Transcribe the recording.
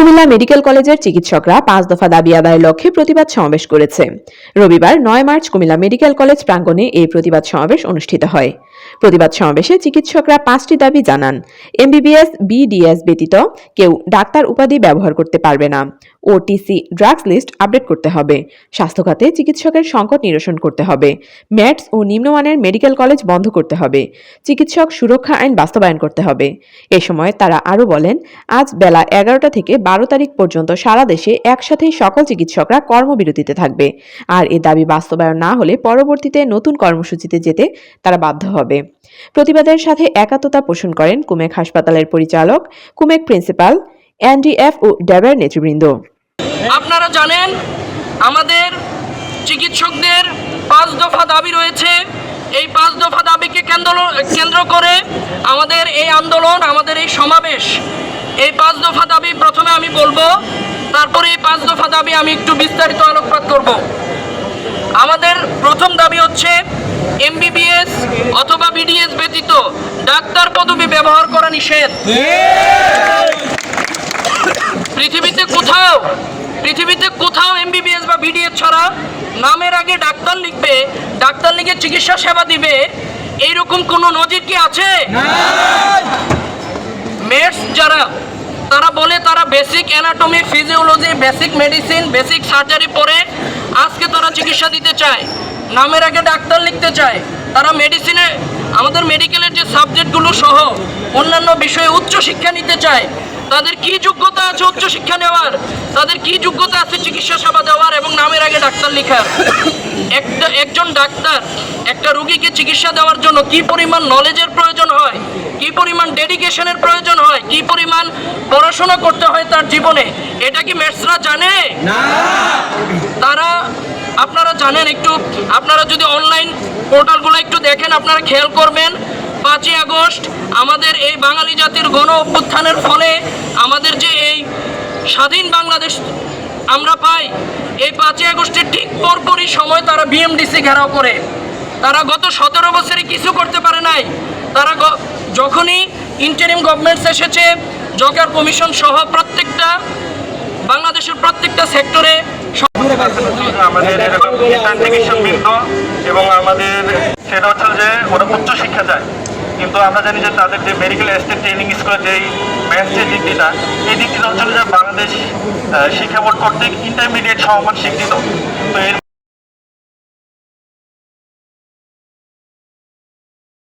তুমি কুমিল্লা মেডিকেল কলেজের চিকিৎসকরা পাঁচ দফা দাবি আদায়ের লক্ষ্যে প্রতিবাদ সমাবেশ করেছে। রবিবার নয় মার্চ কুমিল্লা মেডিকেল কলেজ প্রাঙ্গণে এই প্রতিবাদ সমাবেশ অনুষ্ঠিত হয়। প্রতিবাদ সমাবেশে চিকিৎসকরা পাঁচটি দাবি জানান। এমবিবিএস, বিডিএস ব্যতীত কেউ ডাক্তার উপাধি ব্যবহার করতে পারবে না। ওটিসি ড্রাগস লিস্ট আপডেট করতে হবে। স্বাস্থ্য খাতে চিকিৎসকের সংকট নিরসন করতে হবে। ম্যাটস ও নিম্নমানের মেডিকেল কলেজ বন্ধ করতে হবে। চিকিৎসক সুরক্ষা আইন বাস্তবায়ন করতে হবে। এ সময় তারা আরও বলেন, আজ বেলা এগারোটা থেকে বারো তারিখ পর্যন্ত সারা দেশে একসাথে সকল চিকিৎসকরা কর্মবিরতিতে থাকবে। আর এ দাবি বাস্তবায়ন না হলে পরবর্তীতে নতুন কর্মসূচিতে যেতে তারা বাধ্য হবে। প্রতিবাদের সাথে একাত্মতা পোষণ করেন কুমেক হাসপাতালের পরিচালক, কুমেক প্রিন্সিপাল, এনডিএফ ও ড্যাবের নেতৃবৃন্দ। আপনারা জানেন, আমাদের চিকিৎসকদের পাঁচ দফা দাবি রয়েছে। এই পাঁচ দফা দাবিকে কেন্দ্র কেন্দ্র করে আমাদের এই আন্দোলন, আমাদের এই সমাবেশ, এই পাঁচ দফা দাবি প্রথমে বলব, তারপরে এই পাঁচ দফা দাবি আমি একটু বিস্তারিত আলোকপাত করব। আমাদের প্রথম দাবি হচ্ছে এমবিবিএস অথবা বিডিএস ব্যতীত ডাক্তার পদবি ব্যবহার করা নিষেধ। পৃথিবীতে কোথাও পৃথিবীতে কোথাও এমবিবিএস বা বিডিএস ছাড়া নামের আগে ডাক্তার লিখবে, ডাক্তার লিখে চিকিৎসা সেবা দিবে, এইরকম কোনো নজির কি আছে? বলে তারা basic anatomy physiology basic medicine basic surgery পরে আজকে তারা চিকিৎসা দিতে চায়। নামের আগে ডাক্তার লিখতে চায়। তারা মেডিসিনে আমাদের মেডিকেলের যে সাবজেক্টগুলো সহ অন্যান্য বিষয়ে উচ্চ শিক্ষা নিতে চায়, তাদের কি যোগ্যতা আছে উচ্চ শিক্ষা নেওয়ার? তাদের কি যোগ্যতা আছে চিকিৎসা সেবা দেওয়ার এবং নামের আগে ডাক্তার লেখার? একটা একজন ডাক্তার একটা রোগীকে চিকিৎসা দেওয়ার জন্য কি পরিমাণ নলেজের প্রয়োজন হয়? কি পরিমাণ ডেডিকেশনের প্রয়োজন হয়? কি পরিমাণ পড়াশোনা করতে হয় তার জীবনে? এটা কি মেটসরা জানে? তারা আপনারা জানেন একটু আপনারা যদি অনলাইন পোর্টালগুলো একটু দেখেন আপনারা খেয়াল করবেন পাঁচই আগস্ট আমাদের এই বাঙালি জাতির গণ অভ্যুত্থানের ফলে আমাদের যে এই স্বাধীন বাংলাদেশ আমরা পাই এই পাঁচই আগস্টের ঠিক পরপরই সময় তারা বিএমডিসি ঘেরাও করে। তারা গত সতেরো বছরে কিছু করতে পারে নাই। তারা গ- যখনই ইন্টারিম গভর্নমেন্টস এসেছে জকার কমিশন সহ প্রত্যেকটা বাংলাদেশের প্রত্যেকটা সেক্টরে আমাদের এরকম এবং আমাদের সেটা হচ্ছে যে ওরা উচ্চ শিক্ষা যায়। কিন্তু আমরা জানি যে তাদের যে মেডিকেল এস্টেট ট্রেনিং স্কুলের যেই ম্যাথ যে ডিগ্রিটা, এই ডিগ্রিটা হচ্ছে যে বাংলাদেশ শিক্ষা বোর্ড কর্তৃক ইন্টারমিডিয়েট সমমান স্বীকৃত। তো এর